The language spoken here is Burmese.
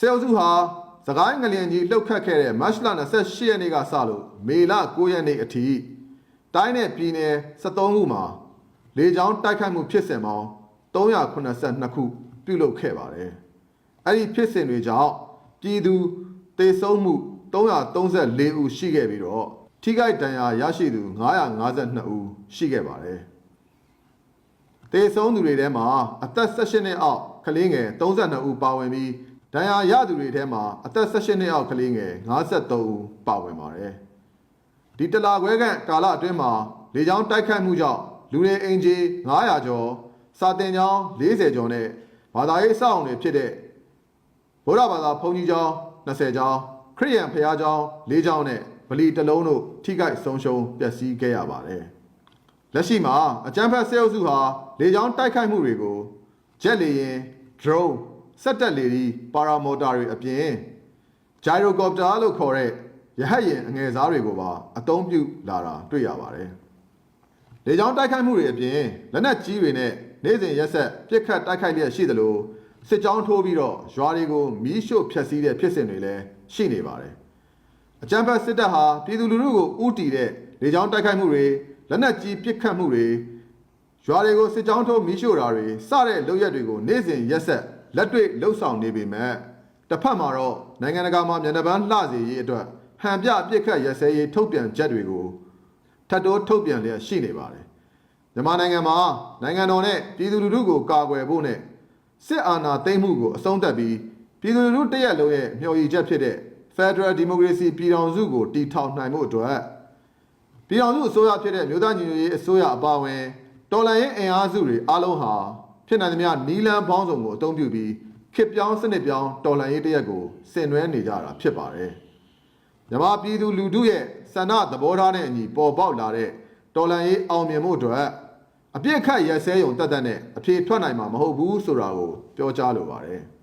ဆဲအုပ်စုဟာစကိုင်းငလျင်ကြီးလှုပ်ခတ်ခဲ့တဲ့မတ်လ28ရက်နေ့ကစလို့မေလ9ရက်နေ့အထိတိုင်းနဲ့ပြည်နယ်73ခုမှာလေကြောင်းတိုက်ခိုက်မှုဖြစ်စဉ်ပေါင်း382ခုပြုလုပ်ခဲ့ပါတယ်။အဲ့ဒီဖြစ်စဉ်တွေကြောင့်ပြည်သူတေဆုံးမှု334ဦးရှိခဲ့ပြီးတော့ထိခိုက်ဒဏ်ရာရရှိသူ952ဦးရှိခဲ့ပါတယ်။တေဆုံးသူတွေထဲမှာအသက်18နှစ်အောက်ကလေးငယ်32ဦးပါဝင်ပြီး ဒဏ်ရာရသူတွေထဲမှာအသက်18နှစ်အောက်ကလေးငယ်53ဦးပါဝင်ပါတယ်။ဒီတလာခွဲခန့်ကာလအတွင်းမှာလေကြောင်းတိုက်ခိုက်မှုကြောင့်လူတွေအင်ဂျီ900ကျော်စာတင်ကျောင်း40ကျော်နဲ့ဘာသာရေးအဆောက်အုံတွေဖြစ်တဲ့ဗုဒ္ဓဘာသာဘုန်းကြီးကျောင်း20ကျောင်းခရစ်ယာန်ဘုရားကျောင်း4ကျောင်းနဲ့ဗလီတစ်လုံးတို့ထိခိုက်ဆုံးရှုံးပျက်စီးခဲ့ရပါတယ်။လက်ရှိမှာအကြမ်းဖက်ဆဲအုပ်စုဟာလေကြောင်းတိုက်ခိုက်မှုတွေကိုဂျက်လေယာဉ် drone စက်တက်လေဒီပါရာမော်တာတွေအပြင်ဂျိုင်ရိုကော်ပတာလို့ခေါ်တဲ့ရဟတ်ယာဉ်အငယ်စားတွေကိုပါအသုံးပြုလာတာတွေ့ရပါတယ်။လေကြောင်းတိုက်ခိုက်မှုတွေအပြင်လက်နက်ကြီးတွေနဲ့နေ့စဉ်ရက်ဆက်ပစ်ခတ်တိုက်ခိုက်လျက်ရှိသလိုစစ်ကြောင်းထိုးပြီးတော့ရွာတွေကိုမီးရှို့ဖျက်ဆီးတဲ့ဖြစ်စဉ်တွေလည်းရှိနေပါတယ်။အကြမ်းဖက်စစ်တပ်ဟာပြည်သူလူထုကိုဥတီတဲ့လေကြောင်းတိုက်ခိုက်မှုတွေလက်နက်ကြီးပစ်ခတ်မှုတွေရွာတွေကိုစစ်ကြောင်းထိုးမီးရှို့တာတွေစတဲ့လုပ်ရက်တွေကိုနေ့စဉ်ရက်ဆက် လက်တွေ့လှုပ်ဆောင်နေပေမဲ့တစ်ဖက်မှာတော့နိုင်ငံတကာမှာမြန်တပန်းလှစေရေးအတွက်ဟန်ပြပစ်ခတ်ရက်စဲရေးထုတ်ပြန်ချက်တွေကိုထပ်တိုးထုတ်ပြန်လျက်ရှိနေပါတယ်။မြန်မာနိုင်ငံမှာနိုင်ငံတော်နဲ့ပြည်သူလူထုကိုကာကွယ်ဖို့နဲ့စစ်အာဏာသိမ်းမှုကိုအဆုံးသတ်ပြီးပြည်သူလူထုတရက်လုံးရဲ့မျှော်ရည်ချက်ဖြစ်တဲ့ Federal Democracy ပြည်ထောင်စုကိုတည်ထောင်နိုင်မှုအတွက်ပြည်ထောင်စုအစိုးရဖြစ်တဲ့မြို့သားညီညွတ်ရေးအစိုးရအပါအဝင်တော်လှန်ရေးအင်အားစုတွေအားလုံးဟာ ဖြစ်နိုင်သမျှနီလန်းပေါင်းစုံကိုအသုံးပြုပြီးခေတ်ပြောင်းစနစ်ပြောင်းတော်လှန်ရေးတရက်ကိုဆင်နွှဲနေကြတာဖြစ်ပါတယ်။မြန်မာပြည်သူလူထုရဲ့ဆန္ဒသဘောထားနဲ့အညီပေါ်ပေါက်လာတဲ့တော်လှန်ရေးအောင်မြင်မှုအတွက်အပြစ်ခတ်ရက်စဲယုံတက်တက်နဲ့အပြေထွက်နိုင်မှာမဟုတ်ဘူးဆိုတာကိုပြောကြားလိုပါတယ်။